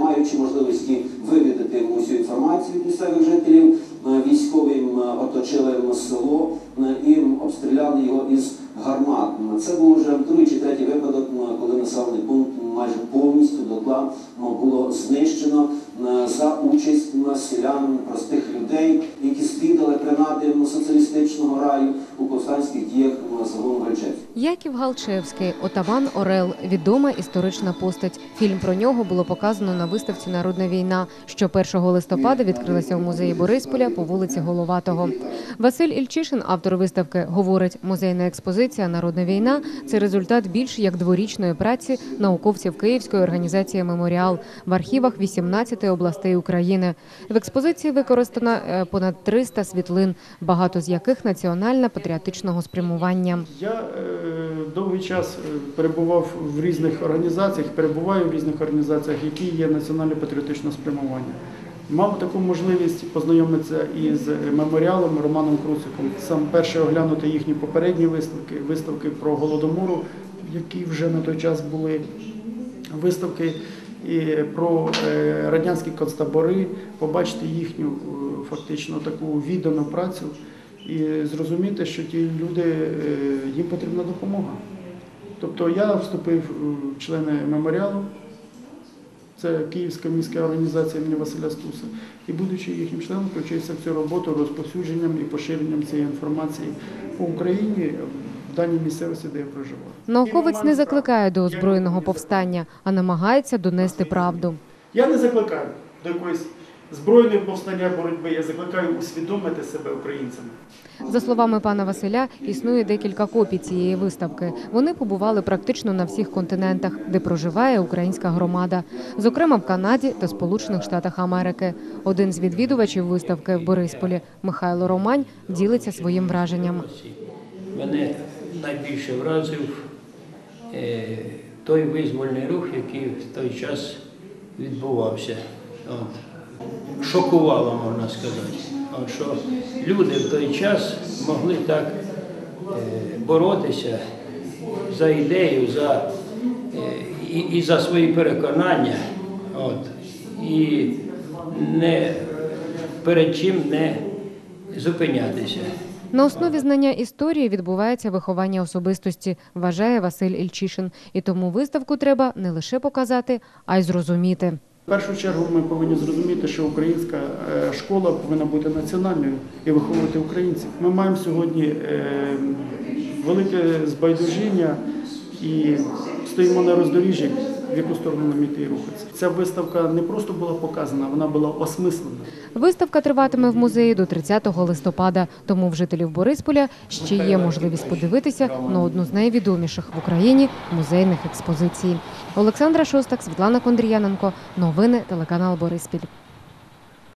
маючи можливості вивідати усю інформацію від місцевих жителів, військові військовим е, оточили село е, і обстріляли його із гармат. Це був вже другий чи третій випадок, е, коли населений пункт майже повністю дотла е, було знищено е, за участь е, селян, простих людей, які слідали принадам соціалістичного раю у повстанських діях е, загону Гальчевського. Яків Галчевський, отаман Орел, відома історична постать. Фільм про нього було показано на виставці Народна війна, що 1 листопада відкрилася у музеї Борисполя по вулиці Головатого. Василь Ільчишин, автор виставки, говорить, музейна експозиція Народна війна це результат більш як дворічної праці науковців Київської організації Меморіал в архівах 18 областей України. В експозиції використано е, понад 300 світлин, багато з яких національно-патріотичного спрямування. Я е, довгий час е, перебував в різних організаціях, перебуваю в різних організаціях, які є національно-патріотичного спрямування. Мав таку можливість познайомитися із меморіалом Романом Круциком. Сам перше оглянути їхні попередні виставки, виставки про голодомору, які вже на той час були виставки і про е, радянські концтабори, побачити їхню е, фактично таку віддану працю і зрозуміти, що ті люди е, їм потрібна допомога. Тобто я вступив в члени меморіалу. Це Київська міська організація імені Василя Стуса. І будучи їхнім членом, включився в цю роботу розповсюдженням і поширенням цієї інформації по Україні в даній місцевості, де я проживаю. Науковець не закликає до озброєного повстання, а намагається донести правду. Я не закликаю до якоїсь збройної повстання боротьби, я закликаю усвідомити себе українцями. За словами пана Василя, існує декілька копій цієї виставки. Вони побували практично на всіх континентах, де проживає українська громада, зокрема в Канаді та Сполучених Штатах Америки. Один з відвідувачів виставки в Борисполі Михайло Романь ділиться своїм враженням. Мене найбільше вразив е, той визвольний рух, який в той час відбувався. От. Шокувало, можна сказати. От, що люди в той час могли так е, боротися за ідею, за, е, і, і за свої переконання. От, і не перед чим не зупинятися. На основі знання історії відбувається виховання особистості, вважає Василь Ільчишин. І тому виставку треба не лише показати, а й зрозуміти. В першу чергу ми повинні зрозуміти, що українська е, школа повинна бути національною і виховувати українців. Ми маємо сьогодні е, велике збайдужіння і стоїмо на роздоріжжі, в яку сторону нам іти і рухатися. Ця виставка не просто була показана, вона була осмислена. Виставка триватиме в музеї до 30 листопада, тому в жителів Борисполя ще є можливість подивитися на одну з найвідоміших в Україні музейних експозицій. Олександра Шостак, Світлана Кондріяненко. Новини телеканал Бориспіль.